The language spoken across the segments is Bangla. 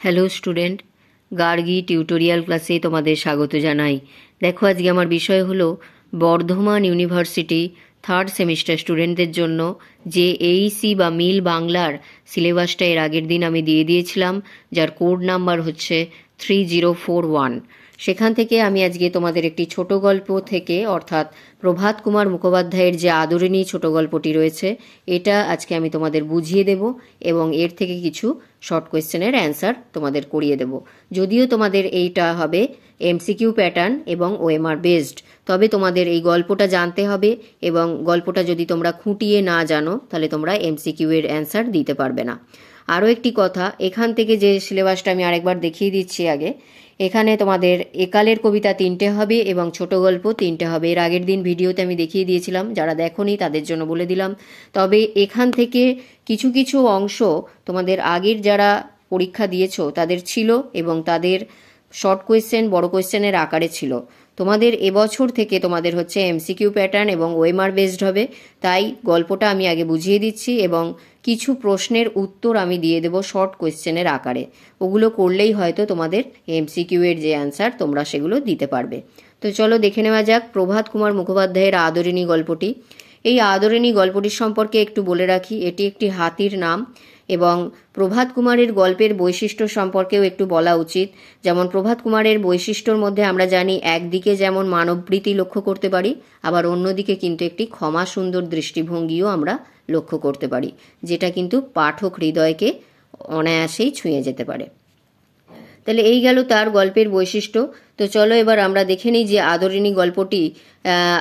হ্যালো স্টুডেন্ট গার্গি টিউটোরিয়াল ক্লাসে তোমাদের স্বাগত জানাই। দেখো, আজকে আমার বিষয় হলো বর্ধমান ইউনিভার্সিটি থার্ড সেমিস্টার স্টুডেন্টদের জন্য যে এইসি বা মিল বাংলার সিলেবাসটা এর আগের দিন আমি দিয়ে দিয়েছিলাম, যার কোড নাম্বার হচ্ছে থ্রি জিরো ফোর ওয়ান সেখান থেকে আমি আজকে তোমাদের একটি ছোট গল্প থেকে, অর্থাৎ প্রভাত কুমার মুখোপাধ্যায়ের যে আদরিণী ছোট গল্পটি রয়েছে, এটা আজকে আমি তোমাদের বুঝিয়ে দেব এবং এর থেকে কিছু শর্ট কোয়েশ্চেনের অ্যান্সার তোমাদের করিয়ে দেব। যদিও তোমাদের এইটা হবে এমসিকিউ প্যাটার্ন এবং ওএমআর বেসড তবে তোমাদের এই গল্পটা জানতে হবে এবং গল্পটা যদি তোমরা খুঁটিয়ে না জানো, তাহলে তোমরা এমসিকিউ এর অ্যান্সার দিতে পারবে না। আরও একটি কথা, এখান থেকে যে সিলেবাসটা আমি আরেকবার দেখিয়ে দিচ্ছি আগে এখানে তোমাদের একালের কবিতা তিনটে হবে এবং ছোট গল্প তিনটে হবে। এর আগের দিন ভিডিওতে আমি দেখিয়ে দিয়েছিলাম, যারা দেখোনি তাদের জন্য বলে দিলাম। তবে এখান থেকে কিছু কিছু অংশ তোমাদের আগের যারা পরীক্ষা দিয়েছ তাদের ছিল এবং তাদের শর্ট কোয়েশ্চেন বড় কোয়েশ্চেনের আকারে ছিল। তোমাদের এবছর থেকে তোমাদের হচ্ছে এমসিকিউ প্যাটার্ন এবং ওয়েমার বেসড হবে। তাই গল্পটা আমি আগে বুঝিয়ে দিচ্ছি এবং কিছু প্রশ্নের উত্তর আমি দিয়ে দেব শর্ট কোয়েশ্চেনের আকারে। ওগুলো করলেই হয়তো তোমাদের এমসিকিউ এর যে অ্যান্সার তোমরা সেগুলো দিতে পারবে। তো চলো দেখে নেওয়া যাক প্রভাত কুমার মুখোপাধ্যায়ের আদরিণী গল্পটি। এই আদরিণী গল্পটির সম্পর্কে একটু বলে রাখি, এটি একটি হাতির নাম। এবং প্রভাত কুমারের গল্পের বৈশিষ্ট্য সম্পর্কেও একটু বলা উচিত। যেমন প্রভাত কুমারের বৈশিষ্ট্যর মধ্যে আমরা জানি, একদিকে যেমন মানবপ্রীতি লক্ষ্য করতে পারি, আবার অন্যদিকে কিন্তু একটি ক্ষমা সুন্দর দৃষ্টিভঙ্গিও আমরা লক্ষ্য করতে পারি, যেটা কিন্তু পাঠক হৃদয়কে অনায়াসেই ছুঁয়ে যেতে পারে। তাহলে এই গেল তার গল্পের বৈশিষ্ট্য। তো চলো এবার আমরা দেখে নিই যে আদরিণী গল্পটি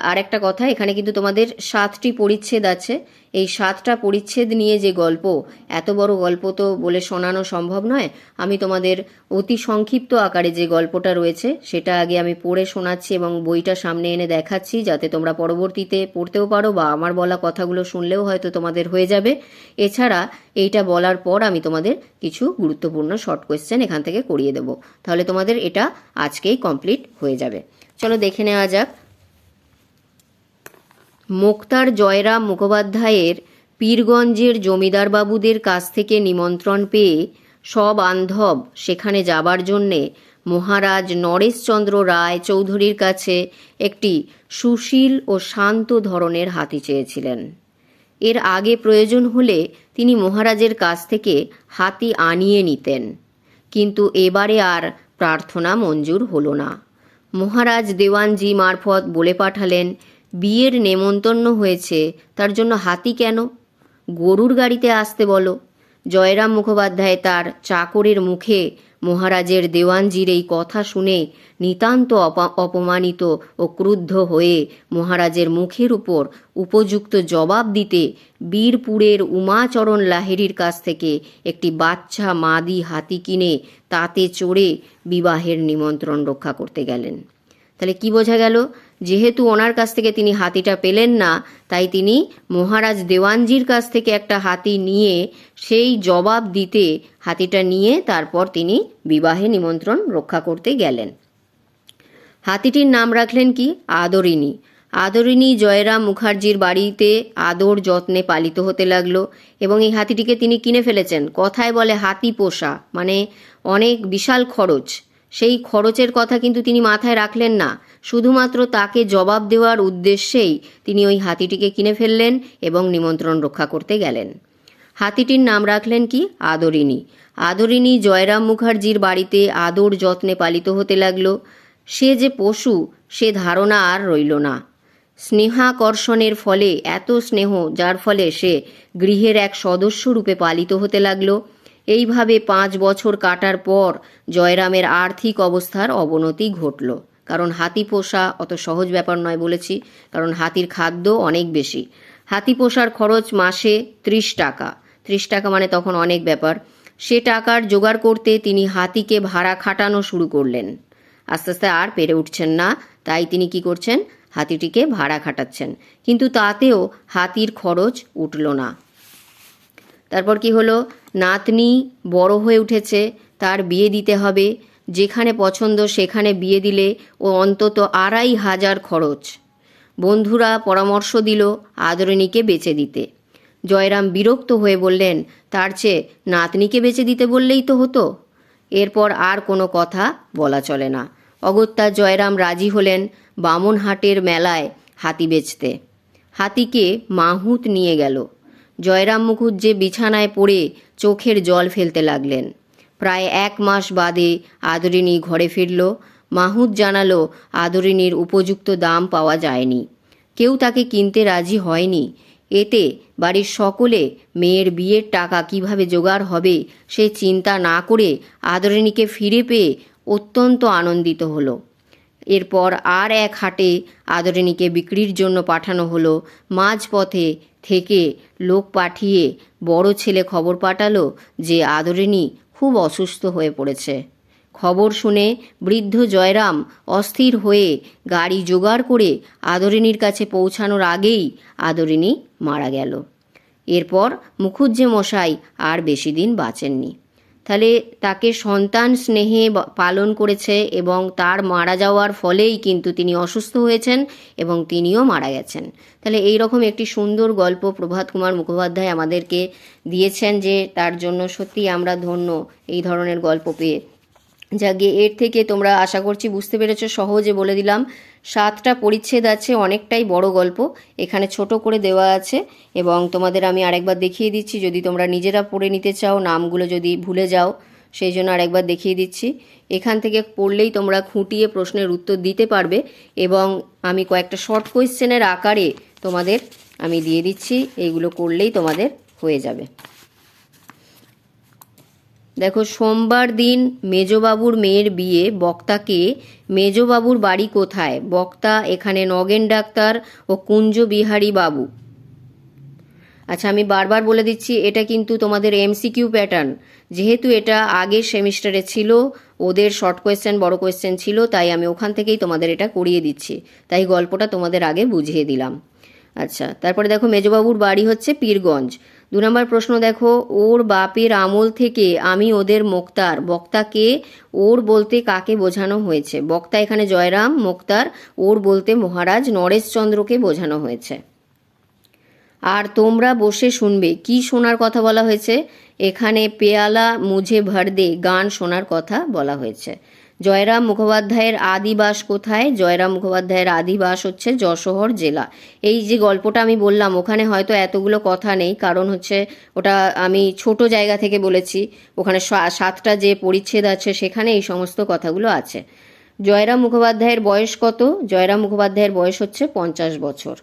আর একটা কথা, এখানে কিন্তু তোমাদের সাতটি পরিচ্ছেদ আছে। এই সাতটা পরিচ্ছেদ নিয়ে যে গল্প, এত বড় গল্প তো বলে শোনানো সম্ভব নয়। আমি তোমাদের অতি সংক্ষিপ্ত আকারে যে গল্পটা রয়েছে, সেটা আগে আমি পড়ে শোনাচ্ছি এবং বইটা সামনে এনে দেখাচ্ছি, যাতে তোমরা পরবর্তীতে পড়তেও পারো বা আমার বলা কথাগুলো শুনলেও হয়তো তোমাদের হয়ে যাবে। এছাড়া এইটা বলার পর আমি তোমাদের কিছু গুরুত্বপূর্ণ শর্ট কোয়েশ্চেন এখান থেকে করিয়ে দেবো। তাহলে তোমাদের এটা আজকেই কমপ্লিট হয়ে যাবে। চলো দেখে নেওয়া যাক মোক্তার জয়রাম মুখোপাধ্যায়ের পীরগঞ্জের জমিদার বাবুদের কাছ থেকে নিমন্ত্রণ পেয়ে সব আন্ধব সেখানে যাবার জন্যে মহারাজ নরেশচন্দ্র রায় চৌধুরীর কাছে একটি সুশীল ও শান্ত ধরনের হাতি চেয়েছিলেন। এর আগে প্রয়োজন হলে তিনি মহারাজের কাছ থেকে হাতি আনিয়ে নিতেন, কিন্তু এবারে আর প্রার্থনা মঞ্জুর হলো না। মহারাজ দেওয়ানজি মারফত বলে পাঠালেন বিয়ের নেমন্তন্ন হয়েছে, তার জন্য হাতি কেন? গরুর গাড়িতে আসতে বলো। জয়রাম মুখোপাধ্যায় তার চাকরের মুখে মহারাজের দেওয়ানজির এই কথা শুনে নিতান্ত অপমানিত ও ক্রুদ্ধ হয়ে মহারাজের মুখের উপর উপযুক্ত জবাব দিতে বীরপুরের উমাচরণ লাহেরির কাছ থেকে একটি বাচ্চা মাদি হাতি কিনে তাতে চড়ে বিবাহের নিমন্ত্রণ রক্ষা করতে গেলেন। তাহলে কি বোঝা গেল? যেহেতু ওনার কাছ থেকে তিনি হাতিটা পেলেন না, তাই তিনি মহারাজ দেওয়ানজির কাছ থেকে একটা হাতি নিয়ে সেই জবাব দিতে হাতিটা নিয়ে তারপর তিনি বিবাহে নিমন্ত্রণ রক্ষা করতে গেলেন। হাতিটির নাম রাখলেন কি? আদরিণী। আদরিণী জয়রাম মুখার্জির বাড়িতে আদর যত্নে পালিত হতে লাগল এবং এই হাতিটিকে তিনি কিনে ফেলেছেন। কথায় বলে হাতি পোষা মানে অনেক বিশাল খরচ। সেই খরচের কথা কিন্তু তিনি মাথায় রাখলেন না। শুধুমাত্র তাকে জবাব দেওয়ার উদ্দেশ্যেই তিনি ওই হাতিটিকে কিনে ফেললেন এবং নিমন্ত্রণ রক্ষা করতে গেলেন। হাতিটির নাম রাখলেন কি? আদরিণী। আদরিণী জয়রাম মুখার্জির বাড়িতে আদর যত্নে পালিত হতে লাগল। সে যে পশু, সে ধারণা আর রইল না। স্নেহাকর্ষণের ফলে এত স্নেহ, যার ফলে সে গৃহের এক সদস্য রূপে পালিত হতে লাগল। এইভাবে পাঁচ বছর কাটার পর জয়রামের আর্থিক অবস্থার অবনতি ঘটল। কারণ হাতি পোষা অত সহজ ব্যাপার নয় বলেছি, কারণ হাতির খাদ্য অনেক বেশি। হাতি পোষার খরচ মাসে ত্রিশ টাকা। ত্রিশ টাকা মানে তখন অনেক ব্যাপার। সে টাকার জোগাড় করতে তিনি হাতিকে ভাড়া খাটানো শুরু করলেন। আস্তে আস্তে আর পেরে উঠছেন না, তাই তিনি কি করছেন? হাতিটিকে ভাড়া খাটাচ্ছেন। কিন্তু তাতেও হাতির খরচ উঠল না। তারপর কি হলো? নাতনি বড় হয়ে উঠেছে, তার বিয়ে দিতে হবে। যেখানে পছন্দ সেখানে বিয়ে দিলে ও অন্তত আড়াই হাজার খরচ। বন্ধুরা পরামর্শ দিল আদরণীকে বেচে দিতে। জয়রাম বিরক্ত হয়ে বললেন, তার চেয়ে নাতনিকে বেচে দিতে বললেই তো হতো। এরপর আর কোনো কথা বলা চলে না। অগত্যা জয়রাম রাজি হলেন বামনহাটের মেলায় হাতি বেচতে। হাতিকে মাহুত নিয়ে গেল। জয়রাম মুখুজ্জে বিছানায় পড়ে চোখের জল ফেলতে লাগলেন। প্রায় এক মাস বাদে আদরিনী ঘরে ফিরল। মাহুদ জানালো আদরিনীর উপযুক্ত দাম পাওয়া যায়নি। কেউ তাকে কিনতে রাজি হয়নি। এতে বাড়ির সকলে মেয়ের বিয়ের টাকা কীভাবে জোগাড় হবে সে চিন্তা না করে আদরিনীকে ফিরে পেয়ে অত্যন্ত আনন্দিত হলো। এরপর আর এক হাটে আদরিনীকে বিক্রির জন্য পাঠানো হলো। মাঝপথে থেকে লোক পাঠিয়ে বড় ছেলে খবর পাঠালো যে আদরিনী খুব অসুস্থ হয়ে পড়েছে। খবর শুনে বৃদ্ধ জয়রাম অস্থির হয়ে গাড়ি জোগাড় করে আদরিনীর কাছে পৌঁছানোর আগেই আদরিনী মারা গেল। এরপর মুখুজ্জে মশাই আর বেশি দিন বাঁচেননি। তাহলে তাকে সন্তান স্নেহে পালন করেছে এবং তার মারা যাওয়ার ফলেই কিন্তু তিনি অসুস্থ হয়েছেন এবং তিনিও মারা গেছেন। তাহলে এই রকম একটি সুন্দর গল্প প্রভাত কুমার মুখোপাধ্যায় আমাদেরকে দিয়েছেন যে তার জন্য সত্যি আমরা ধন্য এই ধরনের গল্প পেয়ে। যাকে এর থেকে তোমরা আশা করছি বুঝতে পেরেছ, সহজে বলে দিলাম। সাতটা পরিচ্ছেদ আছে, অনেকটাই বড় গল্প। এখানে ছোট করে দেওয়া আছে এবং তোমাদের আমি আরেকবার দেখিয়ে দিচ্ছি। যদি তোমরা নিজেরা পড়ে নিতে চাও, নামগুলো যদি ভুলে যাও, সেই জন্য আরেকবার দেখিয়ে দিচ্ছি। এখান থেকে পড়লেই তোমরা খুঁটিয়ে প্রশ্নের উত্তর দিতে পারবে এবং আমি কয়েকটা শর্ট কোয়েশ্চেনের আকারে তোমাদের আমি দিয়ে দিচ্ছি। এইগুলো করলেই তোমাদের হয়ে যাবে। দেখো, সোমবার দিন মেজবাবুর মেয়ের বিয়ে। বক্তাকে, মেজবাবুর বাড়ি কোথায়? বক্তা এখানে নগেন ডাক্তার ও কুঞ্জ বিহারী বাবু। আচ্ছা আমি বারবার বলে দিচ্ছি, এটা কিন্তু তোমাদের এমসিকিউ প্যাটার্ন। যেহেতু এটা আগের সেমিস্টারে ছিল, ওদের শর্ট কোয়েশ্চেন, বড় কোয়েশ্চেন ছিল, তাই আমি ওখান থেকেই তোমাদের এটা করিয়ে দিচ্ছি। তাই গল্পটা তোমাদের আগে বুঝিয়ে দিলাম। আচ্ছা তারপরে দেখো, মেজবাবুর বাড়ি হচ্ছে পীরগঞ্জ। দু নম্বর প্রশ্ন দেখো, ওর বাপের আমল থেকে আমি ওদের মোক্তার। বক্তাকে ওর বলতে কাকে বোঝানো হয়েছে? বক্তা এখানে জয়রাম, মোক্তার ওর বলতে মহারাজ নরেশচন্দ্রকে বোঝানো হয়েছে। আর তোমরা বসে শুনবে, কি শোনার কথা বলা হয়েছে? এখানে পেয়ালা মুঝে ভর দে, গান শোনার কথা বলা হয়েছে। জয়রাম মুখোপাধ্যায়ের আদিবাস কোথায়? জয়রাম মুখোপাধ্যায়ের আদিবাস হচ্ছে যশোহর জেলা। এই যে গল্পটা আমি বললাম, ওখানে হয়তো এতগুলো কথা নেই। কারণ হচ্ছে ওটা আমি ছোট জায়গা থেকে বলেছি, ওখানে সাতটা যে পরিচ্ছেদ আছে, সেখানে এই সমস্ত কথাগুলো আছে। জয়রাম মুখোপাধ্যায়ের বয়স কত? জয়রাম মুখোপাধ্যায়ের বয়স হচ্ছে পঞ্চাশ বছর।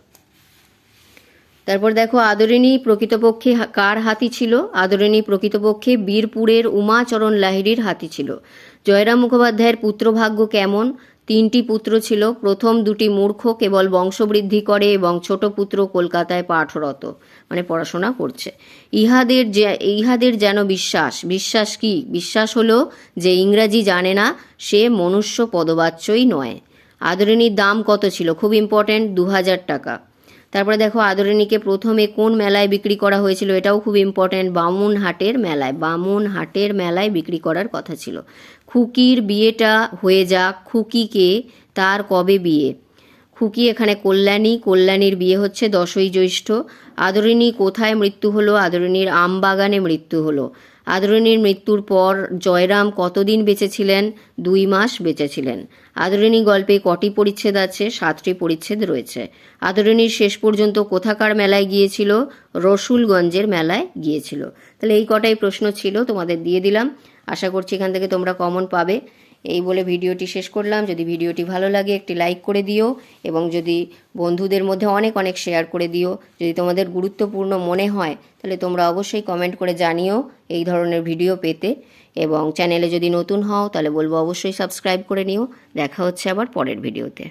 তারপর দেখো, আদরিণী প্রকৃতপক্ষে কার হাতি ছিল? আদরিণী প্রকৃতপক্ষে বীরপুরের উমাচরণ লাহিড়ির হাতি ছিল। জয়রাম মুখোপাধ্যায়ের পুত্রভাগ্য কেমন? তিনটি পুত্র ছিল। প্রথম দুটি মূর্খ, কেবল বংশবৃদ্ধি করে এবং ছোট পুত্র কলকাতায় পাঠরত মানে পড়াশোনা করছে। ইহাদের যে, ইহাদের যেন বিশ্বাস বিশ্বাস কি? বিশ্বাস হলো যে ইংরাজি জানে না, সে মনুষ্য পদবাচ্যই নয়। আদরিণীর দাম কত ছিল? খুব ইম্পর্ট্যান্ট দু হাজার টাকা। তারপরে দেখো আদরিণীকে প্রথমে কোন মেলায় বিক্রি করা হয়েছিল এটাও খুব ইম্পর্ট্যান্ট বামুন হাটের মেলায়। বামুন হাটের মেলায় বিক্রি করার কথা ছিল। খুকির বিয়েটা হয়ে যাক, খুকিকে তার কবে বিয়ে? খুকি এখানে কল্যাণী, কল্যাণীর বিয়ে হচ্ছে দশই জ্যৈষ্ঠ। আদরিণী কোথায় মৃত্যু হলো? আদরিণীর আমবাগানে মৃত্যু হলো। আদরিণীর মৃত্যুর পর জয়রাম কতদিন বেঁচেছিলেন? দুই মাস বেঁচেছিলেন। আদরণী গল্পে কটি পরিচ্ছেদ আছে? সাতটি পরিচ্ছেদ রয়েছে। আদরণীর শেষ পর্যন্ত কোথাকার মেলায় গিয়েছিল? রসুলগঞ্জের মেলায় গিয়েছিল। তাহলে এই কটাই প্রশ্ন ছিল তোমাদের দিয়ে দিলাম। আশা করছি এখান থেকে তোমরা কমন পাবে। এই বলে ভিডিওটি শেষ করলাম। যদি ভিডিওটি ভালো লাগে, একটি লাইক করে দিও এবং যদি বন্ধুদের মধ্যে অনেক অনেক শেয়ার করে দিও। যদি তোমাদের গুরুত্বপূর্ণ মনে হয়, তাহলে তোমরা অবশ্যই কমেন্ট করে জানিও এই ধরনের ভিডিও পেতে এবং চ্যানেলে যদি নতুন হও, তাহলে বলব অবশ্যই সাবস্ক্রাইব করে নিও। দেখা হচ্ছে আবার পরের ভিডিওতে